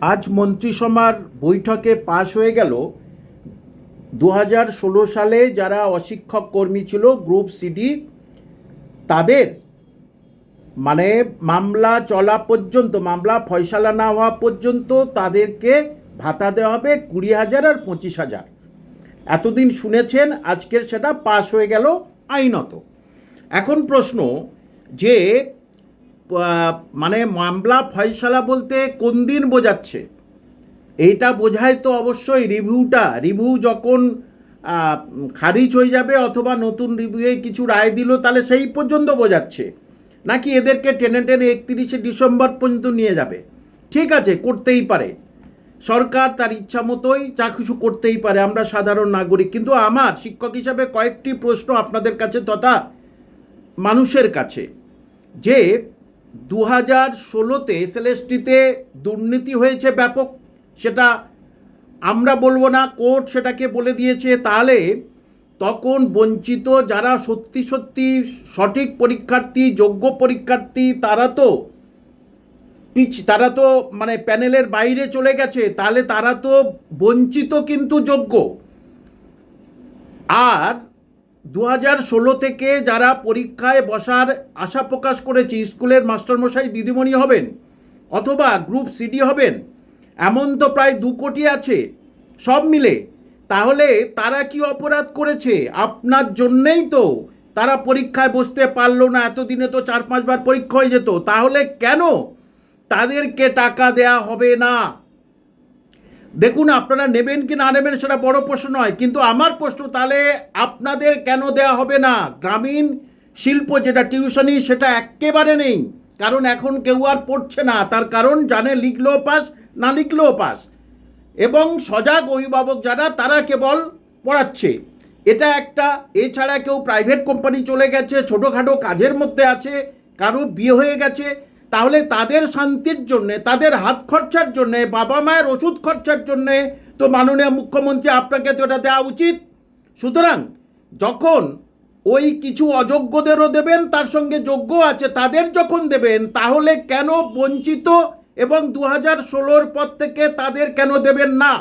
আজ মন্ত্রিসভার বৈঠকে পাশ হয়ে গেল। দু হাজার ষোলো সালে যারা অশিক্ষক কর্মী ছিল, গ্রুপ সিডি তাদের মানে মামলা চলা পর্যন্ত, মামলা ফয়সালা না হওয়া পর্যন্ত তাদেরকে ভাতা দেওয়া হবে কুড়ি হাজার আর পঁচিশ হাজার। এতদিন শুনেছেন, আজকের সেটা পাশ হয়ে গেল আইনত। এখন প্রশ্ন যে মানে মামলা ফয়সালা বলতে কোন দিন বোঝাচ্ছে? এইটা বোঝায় তো অবশ্যই রিভিউটা। রিভিউ যখন খারিজ হয়ে যাবে অথবা নতুন রিভিউয়ে কিছু রায় দিল, তাহলে সেই পর্যন্ত বোঝাচ্ছে। নাকি এদেরকে টেনে টেনে একত্রিশে ডিসেম্বর পর্যন্ত নিয়ে যাবে? ঠিক আছে, করতেই পারে। সরকার তার ইচ্ছা মতোই যা কিছু করতেই পারে, আমরা সাধারণ নাগরিক। কিন্তু আমার শিক্ষক হিসাবে কয়েকটি প্রশ্ন আপনাদের কাছে তথা মানুষের কাছে। যে দু হাজার ষোলোতে এসএলএসটিতে দুর্নীতি হয়েছে ব্যাপক। সেটা আমরা বলব না, কোর্ট সেটাকে বলে দিয়েছে। তাহলে তখন বঞ্চিত যারা সত্যি সত্যি সঠিক পরীক্ষার্থী, যোগ্য পরীক্ষার্থী, তারা তো পিছ তারা তো মানে প্যানেলের বাইরে চলে গেছে। তাহলে তারা তো বঞ্চিত কিন্তু যোগ্য। আর দু হাজার ষোলো থেকে যারা পরীক্ষায় বসার আশা প্রকাশ করেছে, স্কুলের মাস্টারমশাই দিদিমণি হবেন অথবা গ্রুপ সিডি হবেন, এমন তো প্রায় দু কোটি আছে, সব মিলে। তাহলে তারা কি অপরাধ করেছে? আপনার জন্যেই তো তারা পরীক্ষায় বসতে পারল না, এতদিনে তো চার পাঁচবার পরীক্ষা হয়ে যেত। তাহলে কেন তাদেরকে টাকা দেয়া হবে না? দেখুন, আপনারা নেবেন কি না নেবেন সেটা বড় প্রশ্ন নয়, কিন্তু আমার প্রশ্ন তাহলে আপনাদের কেন দেয়া হবে না? গ্রামীণ শিল্প যেটা টিউশনি, সেটা একেবারে নেই, কারণ এখন কেউ আর পড়ছে না, তার কারণ জানে লিখলেও পাস, না লিখলেও পাস। এবং সজাগ অভিভাবক যারা, তারা কেবল পড়াচ্ছে। এটা একটা, এছাড়া কেউ প্রাইভেট কোম্পানি চলে গেছে, ছোটোখাটো কাজের মধ্যে আছে, কারও বিয়ে হয়ে গেছে তাহলে তাদের শান্তির জন্যে, তাদের হাত খরচার জন্যে, বাবা মায়ের ওষুধ খরচার জন্যে তো মাননীয় মুখ্যমন্ত্রী আপনাকে তো এটা দেওয়া উচিত। সুতরাং যখন ওই কিছু অযোগ্যদেরও দেবেন, তার সঙ্গে যোগ্য আছে, তাদের যখন দেবেন, তাহলে কেন বঞ্চিত এবং দু হাজার ষোলোর পর থেকে তাদের কেন দেবেন না?